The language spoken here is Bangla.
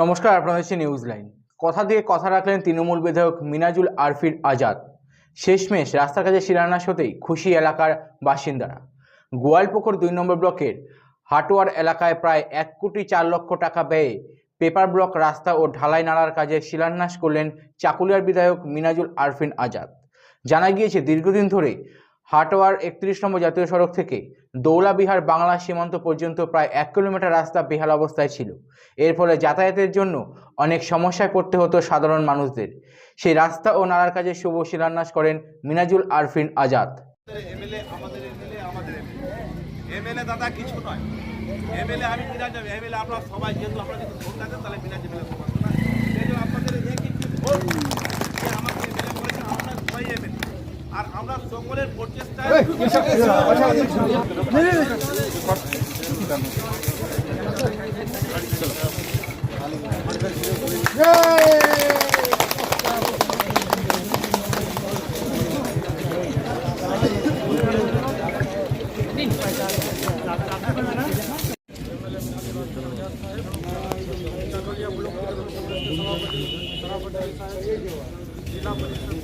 নমস্কার আপনাদের হচ্ছে নিউজ লাইন কথা দিয়ে কথা রাখলেন তৃণমূল বিধায়ক মিনাজুল আরফির আজাদ। শেষমেশ রাস্তার কাজে শিলান্যাস হতেই খুশি এলাকার বাসিন্দারা। গোয়ালপুকুর দুই নম্বর ব্লকের হাটোয়ার এলাকায় প্রায় এক কোটি চার লক্ষ টাকা ব্যয়ে পেপার ব্লক, রাস্তা ও ঢালাই নালার কাজে শিলান্যাস করলেন চাকুলিয়ার বিধায়ক মিনাজুল আরফিন আজাদ। জানা গিয়েছে, দীর্ঘদিন ধরে হাটোয়ার একত্রিশ নম্বর জাতীয় সড়ক থেকে দৌলাবিহার বাংলা সীমান্ত পর্যন্ত প্রায় এক কিলোমিটার রাস্তা বেহাল অবস্থায় ছিল। এর ফলে যাতায়াতের জন্য অনেক সমস্যায় পড়তে হতো সাধারণ মানুষদের। সেই রাস্তা ও নালার কাজে শুভ শিলান্যাস করেন মিনাজুল আরফিন আজাদ। সবাই যেহেতু আপনারা যদি তাহলে আমরা সকলের প্রচেষ্টায় জেলা পরিষদ